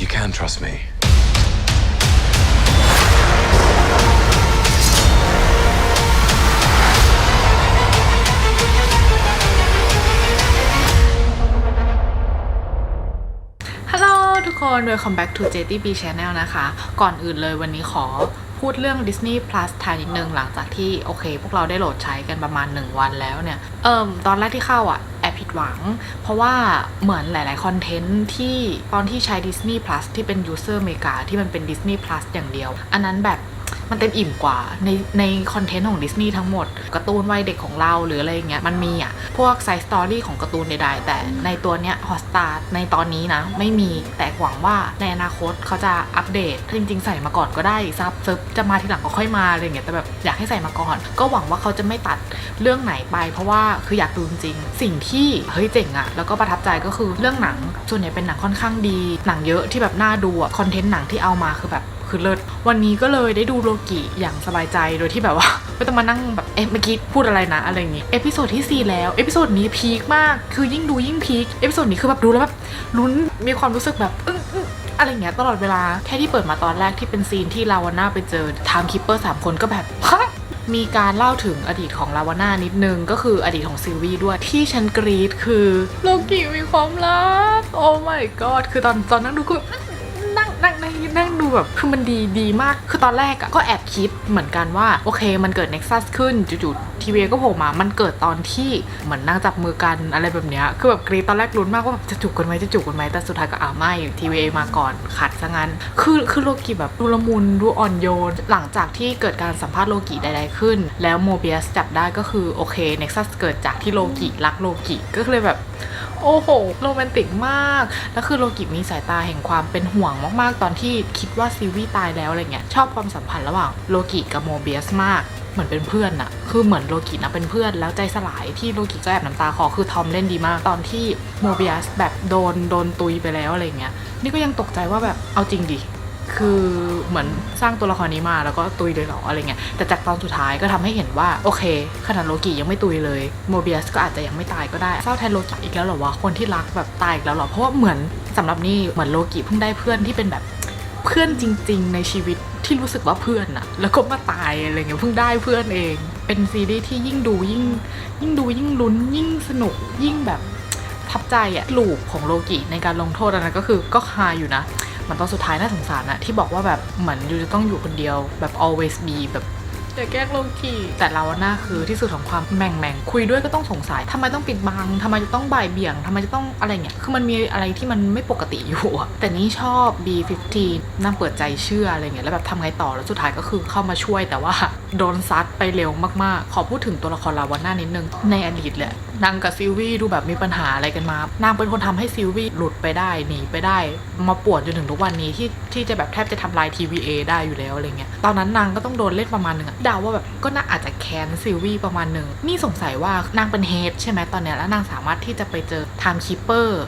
You can trust me. ฮัลโหลทุกคน welcome back to JTB Channel นะคะ ก่อนอื่นเลยวันนี้ขอพูดเรื่อง Disney Plus ทายนิดนึงหลังจากที่ โอเค พวกเราได้โหลดใช้กันประมาณ 1 วันแล้วเนี่ย เอิมตอนแรกที่เข้าอะ ผิดหวัง เพราะว่าเหมือนหลาย ๆ คอนเทนต์ที่ตอนที่ใช้ Disney Plus ที่เป็น user อเมริกาที่มันเป็น Disney Plus อย่างเดียว อันนั้นแบบ มันเต็มอิ่มกว่าในในคอนเทนต์ของดิสนีย์ทั้งหมดการ์ตูนวัยเด็กของเราหรืออะไรเงี้ยมันมีอะพวกไซส์สตอรี่ของการ์ตูนใดๆแต่ในตัวเนี้ยฮอสตาในตอนนี้นะไม่มีแต่หวังว่าในอนาคตเขาจะอัปเดตจริง ๆ ใส่มาก่อนก็ได้ซับซิร์ฟจะมาทีหลังก็ค่อยมาอะไรเงี้ยแต่แบบอยากให้ใส่มาก่อน ก็หวังว่าเขาจะไม่ตัดเรื่องไหนไป เพราะว่าคืออยากดูจริงสิ่งที่เฮ้ยเจ๋งอะแล้วก็ประทับใจก็คือเรื่องหนังส่วนใหญ่เป็นหนังค่อนข้างดี หนังเยอะที่แบบน่าดูอะคอนเทนต์หนังที่เอามาคือแบบ คือเลิศวันนี้ก็เลยได้ดูโลกิอย่างสบายใจโดยที่แบบว่า ไม่ต้องมานั่งแบบเอ๊ะเมื่อกี้พูดอะไรนะอะไรอย่างงี้เอพิโซดที่ 4 แล้ว เอพิโซดนี้พีคมากคือยิ่งดูยิ่งพีคเอพิโซดนี้คือแบบดูแล้วแบบลุ้นมีความรู้สึกแบบอึ้งอะไรอย่างเงี้ยตลอดเวลาแค่ที่เปิดมาตอนแรกที่เป็นซีนที่ลาวาน่าไปเจอไทม์คิปเปอร์สามคนก็แบบฮะมีการเล่าถึงอดีตของลาวาน่านิดนึง ก็คืออดีตของซิลวี่ด้วยที่ฉันกรีดคือโลกิมีความรัก โอ้ my god คือตอนตอนนั่งดูก็แบบ นั่งดูแบบคือมันดีดีมาก คือตอนแรกอะก็แอบคิดเหมือนกันว่า โอเค มันเกิดเน็กซัสขึ้นจู่ๆทีวีก็โผล่มา มันเกิดตอนที่เหมือนนั่งจับมือกันอะไรแบบเนี้ยคือแบบกรีดตอนแรกลุ้นมากว่าแบบจะจูบกันไหมจะจูบกันไหมแต่สุดท้ายก็อ้าวไม่ทีวีมาก่อนขัดซะงั้น คือคือโลกิแบบดูละมุนดูอ่อนโยน หลังจากที่เกิดการสัมภาษณ์โลกิใดๆขึ้น แล้วโมเบียสจับได้ก็คือโอเคเน็กซัสเกิดจากที่โลกิรักโลกิก็เลยแบบ โอ้โหโรแมนติกมาก แล้วคือโลกิมีสายตาแห่งความเป็นห่วงมากๆ ตอนที่คิดว่าซิวี่ตายแล้วอะไรเงี้ยชอบความสัมพันธ์ระหว่างโลกิกับโมเบียสมากเหมือนเป็นเพื่อนอะคือเหมือนโลกินะเป็นเพื่อนแล้วใจสลายที่โลกิก็แอบน้ำตาคลอคือทอมเล่นดีมาก ตอนที่โมเบียสแบบโดนโดนตุยไปแล้วอะไรเงี้ยนี่ก็ยังตกใจว่าแบบเอาจริงดิ คือเหมือนสร้างตัวละครนี้มาแล้วก็ตุยเลยเหรออะไรเงี้ยแต่จากตอนสุดท้ายก็ทำให้เห็นว่าโอเคขนาดโลกิยังไม่ตุยเลยโมเบียสก็อาจจะยังไม่ตายก็ได้เศร้าแทนโลกิอีกแล้วเหรอวะคนที่รักแบบตายอีกแล้วเหรอเพราะว่าเหมือนสำหรับนี่เหมือนโลกิเพิ่งได้เพื่อนที่เป็นแบบเพื่อนจริง ๆ ในชีวิตที่รู้สึกว่าเพื่อนอะแล้วก็มาตายอะไรเงี้ยเพิ่งได้เพื่อนเอง เป็นซีรีส์ที่ยิ่งดูยิ่ง ยิ่งดูยิ่งลุ้น ยิ่งสนุกยิ่งแบบทับใจอะลูกของโลกิในการลงโทษอันนั้นก็คือก็คาอยู่นะ มันตอนสุดท้ายน่าสงสารนะที่บอกว่าแบบเหมือนยูจะต้องอยู่คนเดียวแบบ always be แบบ อย่าแกล้งโลกีแต่เราหน้าคือที่สุดของความแม่งแม่งคุยด้วยก็ต้องสงสัยทำไมต้องปิดบังทำไมจะต้องบ่ายเบี่ยงทำไมจะต้องอะไรเงี้ยคือมันมีอะไรที่มันไม่ปกติอยู่อะแต่นี่ชอบ B15 นั่งเปิดใจเชื่ออะไรเงี้ยแล้วแบบทำไงต่อแล้วสุดท้ายก็คือเข้ามาช่วยแต่ว่าโดนซัดไปเร็วมากๆ ขอพูดถึงตัวละครลาวาน่านิดนึงในอดีตเลยนางกับซิลวี่ดูแบบมีปัญหาอะไรกันมานางเป็นคนทำให้ซิลวี่หลุดไปได้หนีไปได้ มาปวนจนถึงทุกวันนี้ที่ที่จะแบบแทบจะทำลาย TVA ได้อยู่แล้วอะไรเงี้ยตอนนั้นนางก็ต้องโดนเล่นประมาณหนึ่งอะดาว่าแบบก็น่าอาจจะแค้นซิลวี่ประมาณหนึ่ง นี่สงสัยว่านางเป็นเฮดใช่ไหมตอนเนี้ยแล้วนางสามารถที่จะไปเจอไทม์คีเปอร์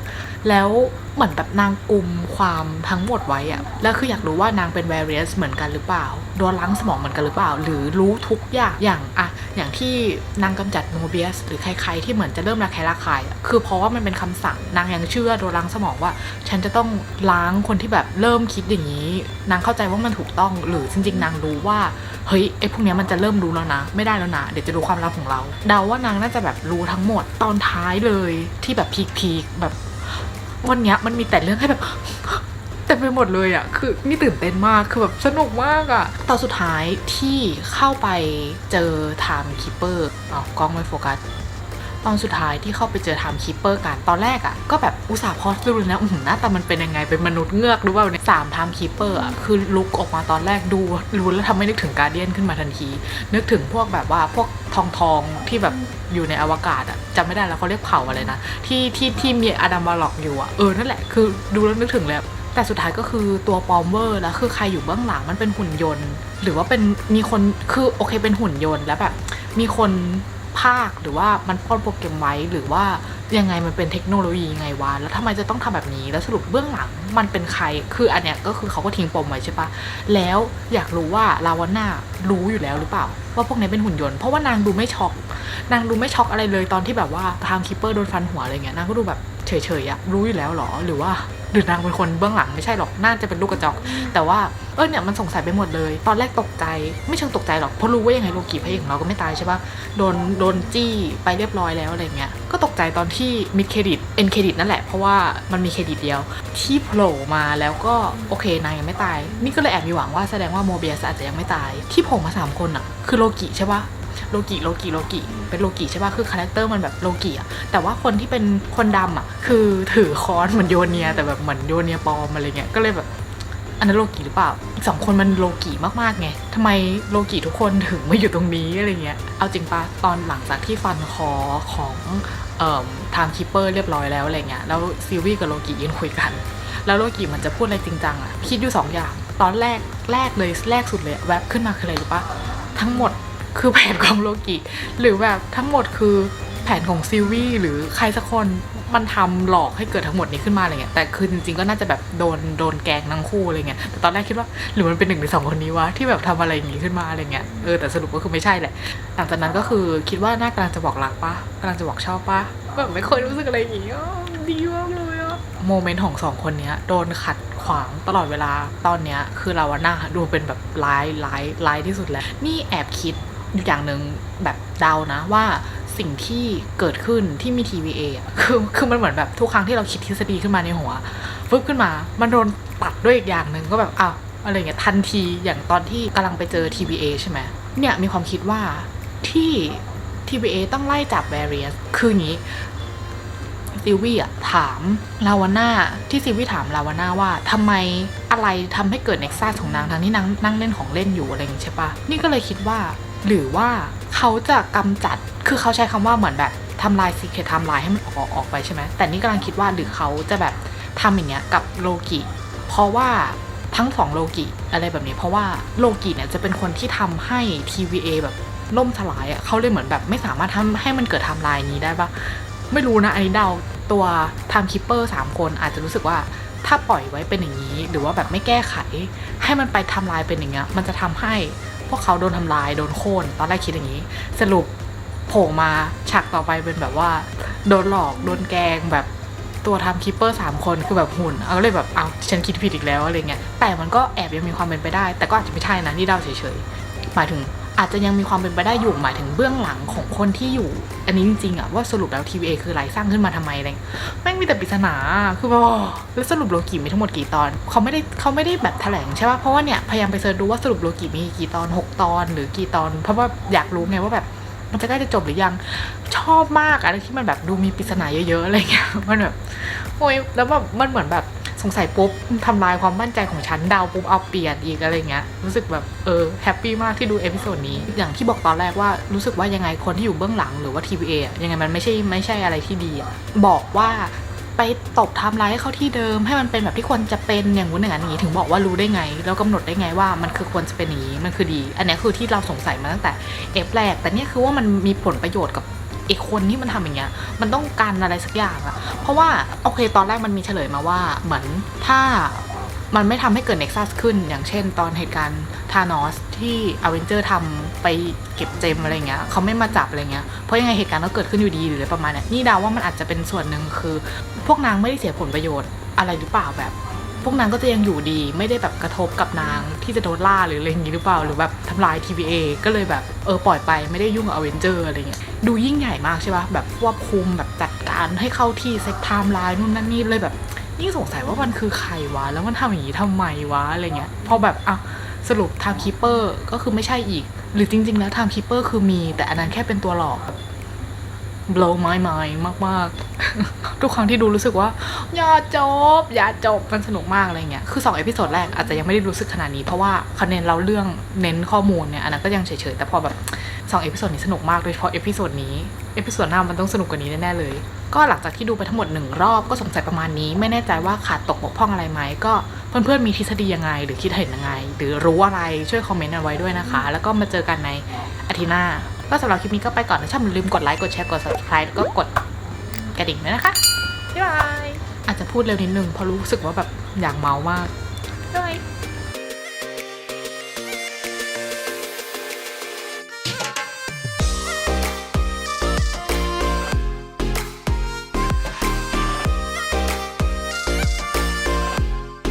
แล้วเหมือนแบบนางกลุ่มความทั้งหมดไว้อะแล้วคืออยากรู้ว่านางเป็น various เหมือนกันหรือเปล่าโดนล้างสมองเหมือนกันหรือเปล่า หรือรู้ทุกอย่างอย่างอะอย่างที่นางกำจัดโมเบียสหรือใครๆที่เหมือนจะเริ่มระแคะระคายอะคือเพราะว่ามันเป็นคำสั่งนางยังเชื่อโดนล้างสมองว่า ฉันจะต้องล้างคนที่แบบเริ่มคิดอย่างนี้ นางเข้าใจว่ามันถูกต้อง หรือจริง ๆ นางรู้ว่าเฮ้ยไอ้พวกเนี้ยมันจะเริ่มรู้แล้วนะ ไม่ได้แล้วนะ เดี๋ยวจะรู้ความลับของเรา เดาว่านางน่าจะแบบรู้ทั้งหมดตอนท้ายเลยที่แบบพีคๆแบบ วันเนี้ยมันมีแต่เรื่องให้แบบเต็มไปหมดเลยอะ่ะ คือนี่ตื่นเต้นมาก คือแบบสนุกมากอะ่ะ ตอนสุดท้ายที่เข้าไปเจอไทม์คีเปอร์อ๋อกล้องไม่โฟกัส ตอนสุดท้ายที่เข้าไปเจอไทม์คีเปอร์กัน ตอนแรกอะ่ะ ก็แบบอุตส่าห์พอสดูเลยนะอือหือหน้าตามันเป็นยังไง เป็นมนุษย์เงือกหรือเปล่าเนี่ยสามไทม์คีเปอร์อะ คือลุกออกมาตอนแรกดู รู้แล้วทำให้นึกถึงการเดียนขึ้นมาทันที นึกถึงพวกแบบว่าพวกทองทองที่แบบ อยู่ในอวกาศอะจำไม่ได้แล้วเขาเรียกเผ่าอะไรนะ ที่ที่ที่มีอดัมบาล็อกอยู่อะเออนั่นแหละคือดูแล้วนึกถึงเลยแต่สุดท้ายก็คือตัวปอมเวอร์แล้วคือใครอยู่เบื้องหลังมันเป็นหุ่นยนต์ หรือว่าเป็นมีคนคือโอเคเป็นหุ่นยนต์แล้วแบบ มีคนภาคหรือว่ามันป้อนโปรแกรมไว้หรือว่า ยังไงมันเป็นเทคโนโลยีไงวะแล้วทำไมจะต้องทำแบบนี้แล้วสรุปเบื้องหลังมันเป็นใคร คืออันเนี้ยก็คือเขาก็ทิ้งปมไว้ใช่ปะแล้วอยากรู้ว่าลาวาน่ารู้อยู่แล้วหรือเปล่า ว่าพวกนี้เป็นหุ่นยนต์เพราะว่านางดูไม่ช็อกนางดูไม่ช็อกอะไรเลยตอนที่แบบว่าทางคิปเปอร์โดนฟันหัวอะไรเงี้ยนางก็ดูแบบเฉยๆอะรู้อยู่แล้วเหรอหรือว่า หรือนางเป็นคนเบื้องหลังไม่ใช่หรอกน่าจะเป็นลูกกระจอก แต่ว่าเออเนี่ยมันสงสัยไปหมดเลย ตอนแรกตกใจไม่เชิงตกใจหรอกเพราะรู้ว่ายังไงโลกิพระเอกของเราก็ไม่ตายใช่ปะโดนโดนจี้ไปเรียบร้อยแล้วอะไรเงี้ยก็ตกใจตอนที่มิดเครดิตเอ็นเครดิตนั่นแหละเพราะว่ามันมีเครดิตเดียว ที่โผล่มาแล้วก็โอเคนางยังไม่ตายนี่ก็เลยแอบมีหวังว่าแสดงว่าโมเบียสอาจจะยังไม่ตายที่โผล่มาสามคนอะคือโลกิใช่ปะ โลกิโลกิโลกิเป็นโลกิใช่ป่ะคือคาแรคเตอร์มันแบบโลกิอะแต่ว่าคนที่เป็นคนดำอะคือถือค้อนเหมือนโยเนีย แต่แบบเหมือนโยเนียปลอมอะไรเงี้ยก็เลยแบบอันนั้นโลกิหรือเปล่าสองคนมันโลกิมากๆไงทำไมโลกิทุกคนถึงมาอยู่ตรงนี้อะไรเงี้ยเอาจริงปะตอนหลังจากที่ฟันคอของเอ่อไทม์คิปเปอร์เรียบร้อยแล้วอะไรเงี้ยแล้วซีวีกับโลกิยืนคุยกัน แล้วโลกิมันจะพูดอะไรจริงจังอะคิดอยู่สองอย่าง ตอนแรกแรกเลยแรกสุดเลยแวบขึ้นมาคืออะไรรู้ปะทั้งหมด คือแผนของโลกิหรือแบบทั้งหมดคือแผนของซิลวี่หรือใครสักคนมันทำหลอกให้เกิดทั้งหมดนี้ขึ้นมาอะไรเงี้ยแต่คือจริงๆก็น่าจะแบบโดนโดนแกงทั้งคู่อะไรเงี้ยแต่ตอนแรกคิดว่าหรือมันเป็นหนึ่งในสองคนนี้วะที่แบบทำอะไรอย่างงี้ขึ้นมาอะไรเงี้ยเออแต่สรุปก็คือไม่ใช่แหละ หลังจากนั้นก็คือคิดว่าน่ากำลังจะบอกรักปะกำลังจะบอกชอบปะแบบไม่เคยรู้สึกอะไรอย่างงี้อ๋อดีมากเลยอะโมเมนต์ของสองคนเนี้ยโดนขัดขวางตลอดเวลาตอนเนี้ยคือเราวน่าดูเป็นแบบร้ายร้ายร้ายที่สุดแล้ว นี่แอบคิด อยู่อย่างหนึ่งแบบเดานะว่าสิ่งที่เกิดขึ้นที่มี TVA อะคือคือมันเหมือนแบบทุกครั้งที่เราคิดทฤษฎีขึ้นมาในหัวฟึบขึ้นมา มันโดนตัดด้วยอีกอย่างหนึ่งก็แบบอ้าวอะไรเงี้ยทันทีอย่างตอนที่กำลังไปเจอ TVA ใช่ไหมเนี่ยมีความคิดว่าที่ TVA ต้องไล่จับแบเรียสคืออย่างนี้ซิวี่อะถามลาวาน่าที่ซิวี่ถามลาวาน่าว่าทำไมอะไรทำให้เกิดเน็กซัสของนางทั้งที่นางนั่งเล่นของเล่นอยู่อะไรอย่างงี้ใช่ปะนี่ก็เลยคิดว่า หรือว่าเขาจะกำจัดคือเขาใช้คำว่าเหมือนแบบทำลายซีเคททำลายให้มันออกออกไปใช่ไหมแต่นี่กำลังคิดว่าหรือเขาจะแบบทำอย่างเงี้ยกับโลกิ เพราะว่าทั้งสองโลกิอะไรแบบนี้ เพราะว่าโลกิเนี่ยจะเป็นคนที่ทำให้ TVA แบบล่มสลายอะเขาเลยเหมือนแบบไม่สามารถทำให้มันเกิดทำลายนี้ได้ปะไม่รู้นะอันนี้เดาตัวทม์คิปเปอร์สามคนอาจจะรู้สึกว่าถ้าปล่อยไว้เป็นอย่างนี้ หรือว่าแบบไม่แก้ไข ให้มันไปทำลายเป็นอย่างเงี้ยมันจะทำให้ วกเขาโดนทำลายโดนโค่นตอนแรกคิดอย่างนี้ สรุปโผล่มาฉากต่อไปเป็นแบบว่า โดนหลอกโดนแกงแบบตัวทม์คิปเปอร์สามคนคือแบบหุ่น เอาเลยแบบเอาฉันคิดผิดอีกแล้วอะไรเงี้ยแต่มันก็แอบยังมีความเป็นไปได้ แต่ก็อาจจะไม่ใช่นะนี่เดาเฉยๆหมายถึง อาจจะยังมีความเป็นไปได้อยู่หมายถึงเบื้องหลังของคนที่อยู่ อันนี้จริงๆอะว่าสรุปแล้ว TVA คืออะไรสร้างขึ้นมาทำไมอะไรแม่งมีแต่ปริศนาคือแบบแล้วสรุปโลกิมีทั้งหมดกี่ตอนเขาไม่ได้เขาไม่ได้แบบแถลงใช่ป่ะเพราะว่าเนี่ยพยายามไปเสิร์ชดูว่าสรุปโลกิมีกี่ตอน 6 ตอน หรือกี่ตอน เพราะว่าอยากรู้ไงว่าแบบมันจะใกล้จะจบหรือยังชอบมากอะไรที่มันแบบดูมีปริศนาเยอะๆอะไรเงี้ยมันแบบโอ้ยแล้วแบบมันเหมือนแบบ สงสัยปุ๊บทำลายความมั่นใจของฉันดาวปุ๊บเอาเปลี่ยนอีกอะไรเงี้ยรู้สึกแบบเออแฮปปี้มากที่ดูเอพิโซดนี้ อย่างที่บอกตอนแรกว่ารู้สึกว่ายังไงคนที่อยู่เบื้องหลังหรือว่า TVA อยังไงมันไม่ใช่ไม่ใช่อะไรที่ดีบอกว่าไปตบไทำลายให้เขาที่เดิมให้มันเป็นแบบที่ควรจะเป็นอย่างงู้นอย่างนี้ถึงบอกว่ารู้ได้ไง แล้วกำหนดได้ไงว่ามันคือควรจะเป็นอย่างนี้มันคือดี อันนี้คือที่เราสงสัยมาตั้งแต่เอฟแรกแต่เนี่ยคือว่ามันมีผลประโยชน์กับ อีกคนที่มันทำอย่างเงี้ย มันต้องการอะไรสักอย่างอะเพราะว่าโอเคตอนแรกมันมีเฉลยมาว่าเหมือนถ้ามันไม่ทำให้เกิดเน็กซัสขึ้น อย่างเช่น ตอนเหตุการณ์ธานอสที่อเวนเจอร์ทำไปเก็บเจมอะไรเงี้ยเขาไม่มาจับอะไรเงี้ยเพราะยังไงเหตุการณ์ก็เกิดขึ้นอยู่ดีหรืออะไรประมาณเนี้ยนี่ดาว่ามันอาจจะเป็นส่วนหนึ่งคือ พวกนางไม่ได้เสียผลประโยชน์อะไรหรือเปล่าแบบ พวกนางก็จะยังอยู่ดี ไม่ได้แบบกระทบกับนางที่จะโดนล่าหรืออะไรอย่างนี้หรือเปล่า หรือแบบทำลาย TVA ก็เลยแบบเออปล่อยไปไม่ได้ยุ่งกับอเวนเจอร์อะไรเงี้ยดูยิ่งใหญ่มากใช่ปะแบบควบคุมแบบจัดการให้เข้าที่เซ็กไทม์ไลน์นู่นนั่นนี่เลยแบบยิ่งสงสัยว่ามันคือใครวะ แล้วมันทำอย่างนี้ทำไมวะอะไรเงี้ยพอแบบอะสรุปไทม์คีเปอร์ก็คือไม่ใช่อีก หรือจริง ๆ แล้วไทม์คีเปอร์คือมี แต่อันนั้นแค่เป็นตัวหลอก blow my mind มากๆ ทุกครั้งที่ดูรู้สึกว่า อย่าจบ อย่าจบ มันสนุกมากอะไรเงี้ย คือ2เอพิโซดแรกอาจจะยังไม่ได้รู้สึกขนาดนี้ เพราะว่าคะแนนเราเรื่องเน้นข้อมูลเนี่ย อันนั้นก็ยังเฉยๆ แต่พอแบบ2เอพิโซดนี้สนุกมาก โดยเฉพาะเอพิโซดนี้เอพิโซดหน้ามันต้องสนุกกว่านี้แน่ๆเลย ก็หลังจากที่ดูไปทั้งหมดหนึ่งรอบก็สงสัยประมาณนี้ ไม่แน่ใจว่าขาดตกบกพร่องอะไรไหม ก็เพื่อนๆมีทฤษฎียังไง หรือคิดเห็นยังไง หรือรู้อะไรช่วยคอมเมนต์เอาไว้ด้วยนะคะ แล้วก็มาเจอกันในอาทิตย์หน้า ก็สำหรับคลิปนี้ก็ไปก่อนนะชอบอย่าลืมกดไลค์กดแชร์กด subscribe แล้วก็กดกระดิ่งด้วยนะคะบ๊ายบายอาจจะพูดเร็วนิดนึงเพราะรู้สึกว่าแบบอยากเมามากบ๊ายบาย